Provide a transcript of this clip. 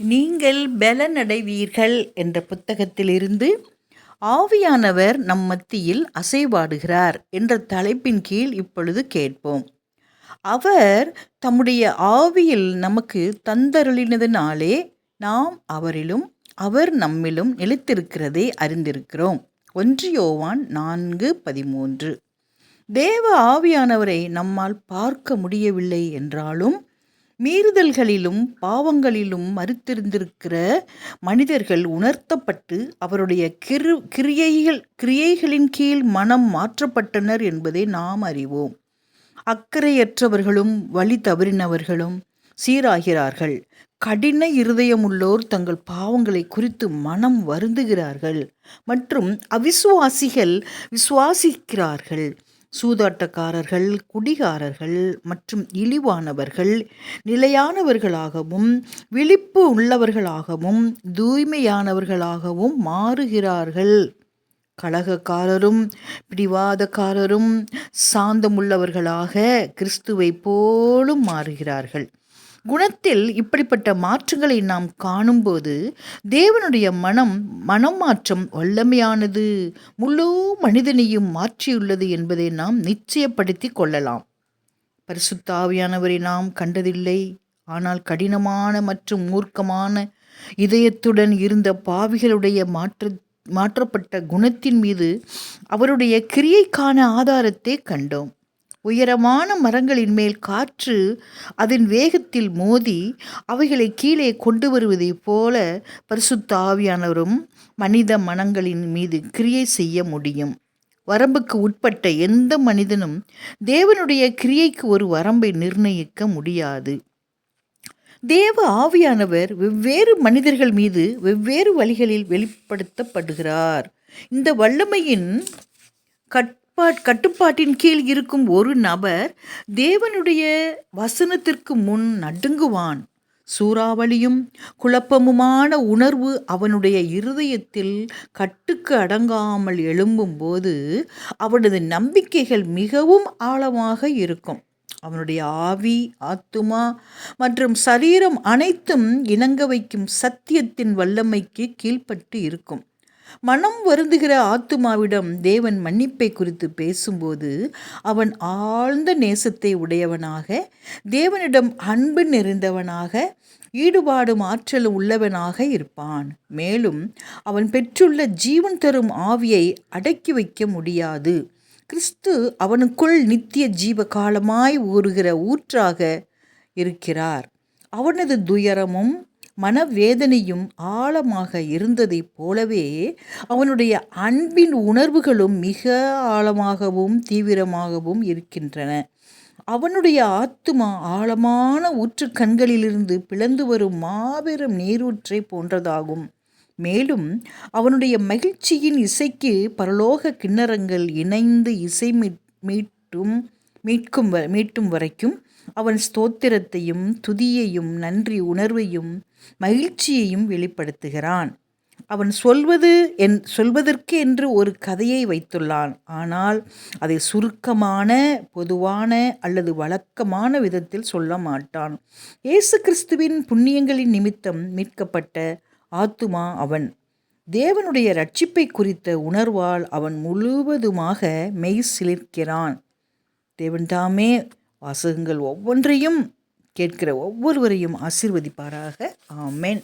நீங்கள் பலனடைவீர்கள் என்ற புத்தகத்திலிருந்து ஆவியானவர் நம் மத்தியில் அசைவாடுகிறார் என்ற தலைப்பின் கீழ் இப்பொழுது கேட்போம். அவர் தம்முடைய ஆவியில் நமக்கு தந்தருளினதினாலே நாம் அவரிலும் அவர் நம்மிலும் நிலைத்திருக்கிறதை அறிந்திருக்கிறோம். ஒன்று யோவான் நான்கு பதிமூன்று. தேவ ஆவியானவரை நம்மால் பார்க்க முடியவில்லை என்றாலும் மீறுதல்களிலும் பாவங்களிலும் மறுத்திருந்திருக்கிற மனிதர்கள் உணர்த்தப்பட்டு அவருடைய கிரு கிரியைகள் கிரியைகளின் கீழ் மனம் மாற்றப்பட்டனர் என்பதை நாம் அறிவோம். அக்கறையற்றவர்களும் வழி தவறினவர்களும் சீராகிறார்கள். கடின இருதயமுள்ளோர் தங்கள் பாவங்களை குறித்து மனம் வருந்துகிறார்கள் மற்றும் அவிசுவாசிகள் விசுவாசிக்கிறார்கள். சூதாட்டக்காரர்கள் குடிகாரர்கள் மற்றும் இழிவானவர்கள் நிலையானவர்களாகவும் விழிப்பு உள்ளவர்களாகவும் தூய்மையானவர்களாகவும் மாறுகிறார்கள். கழகக்காரரும் பிடிவாதக்காரரும் சாந்தமுள்ளவர்களாக கிறிஸ்துவை போலும் மாறுகிறார்கள். குணத்தில் இப்படிப்பட்ட மாற்றங்களை நாம் காணும்போது தேவனுடைய மனம் மனம் மாற்றம் வல்லமையானது. முழு மனிதனையும் மாற்றியுள்ளது என்பதை நாம் நிச்சயப்படுத்தி கொள்ளலாம். பரிசுத்தாவியானவரை நாம் கண்டதில்லை. ஆனால் கடினமான மற்றும் மூர்க்கமான இதயத்துடன் இருந்த பாவிகளுடைய மாற்ற மாற்றப்பட்ட குணத்தின் மீது அவருடைய கிரியைக்கான ஆதாரத்தை கண்டோம். உயரமான மரங்களின் மேல் காற்று அதன் வேகத்தில் மோதி அவைகளை கீழே கொண்டு வருவதைப் போல பரிசுத்த ஆவியானவரும் மனித மனங்களின் மீது கிரியை செய்ய முடியும். வரம்புக்கு உட்பட்ட எந்த மனிதனும் தேவனுடைய கிரியைக்கு ஒரு வரம்பை நிர்ணயிக்க முடியாது. தேவ ஆவியானவர் வெவ்வேறு மனிதர்கள் மீது வெவ்வேறு வழிகளில் வெளிப்படுத்தப்படுகிறார். இந்த வல்லமையின் கட் கட்டுப்பாட்டின் கீழ் இருக்கும் ஒரு நபர் தேவனுடைய வசனத்திற்கு முன் நடுங்குவான். சூறாவளியும் குழப்பமுமான உணர்வு அவனுடைய இருதயத்தில் கட்டுக்கு அடங்காமல் எழும்பும்போது அவனது நம்பிக்கைகள் மிகவும் ஆழமாக இருக்கும். அவனுடைய ஆவி ஆத்துமா மற்றும் சரீரம் அனைத்தும் இணங்க வைக்கும் சத்தியத்தின் வல்லமைக்கு கீழ்ப்பட்டு இருக்கும். மனம் வருந்துகிற ஆத்துமாவிடம் தேவன் மன்னிப்பை குறித்து பேசும்போது அவன் ஆழ்ந்த நேசத்தை உடையவனாக தேவனிடம் அன்பு நிறைந்தவனாக ஈடுபாடும் ஆற்றலும் உள்ளவனாக இருப்பான். மேலும் அவன் பெற்றுள்ள ஜீவன் தரும் ஆவியை அடக்கி வைக்க முடியாது. கிறிஸ்து அவனுக்குள் நித்திய ஜீவ காலமாய் ஊறுகிற ஊற்றாக இருக்கிறார். அவனது துயரமும் மனவேதனையும் ஆழமாக இருந்ததைப் போலவே அவனுடைய அன்பின் உணர்வுகளும் மிக ஆழமாகவும் தீவிரமாகவும் இருக்கின்றன. அவனுடைய ஆத்துமா ஆழமான ஊற்று கண்களிலிருந்து பிளந்து வரும் மாபெரும் நீரூற்றை போன்றதாகும். மேலும் அவனுடைய மகிழ்ச்சியின் இசைக்கு பரலோக கிண்ணறங்கள் இணைந்து இசை மீட்டும் மீட்கும் மீட்டும் வரைக்கும் அவன் ஸ்தோத்திரத்தையும் துதியையும் நன்றி உணர்வையும் மகிழ்ச்சியையும் வெளிப்படுத்துகிறான். அவன் சொல்வது என் சொல்வதற்கு என்று ஒரு கதையை வைத்துள்ளான். ஆனால் அதை சுருக்கமான பொதுவான அல்லது வழக்கமான விதத்தில் சொல்ல மாட்டான். இயேசு கிறிஸ்துவின் புண்ணியங்களின் நிமித்தம் மீட்கப்பட்ட ஆத்துமா அவன். தேவனுடைய ரட்சிப்பை குறித்த உணர்வால் அவன் முழுவதுமாக மெய் சிலிர்க்கிறான். தேவன் தாமே வாசகங்கள் ஒவ்வொன்றையும் கேட்கிற ஒவ்வொருவரையும் ஆசிர்வதிப்பாராக. ஆமேன்.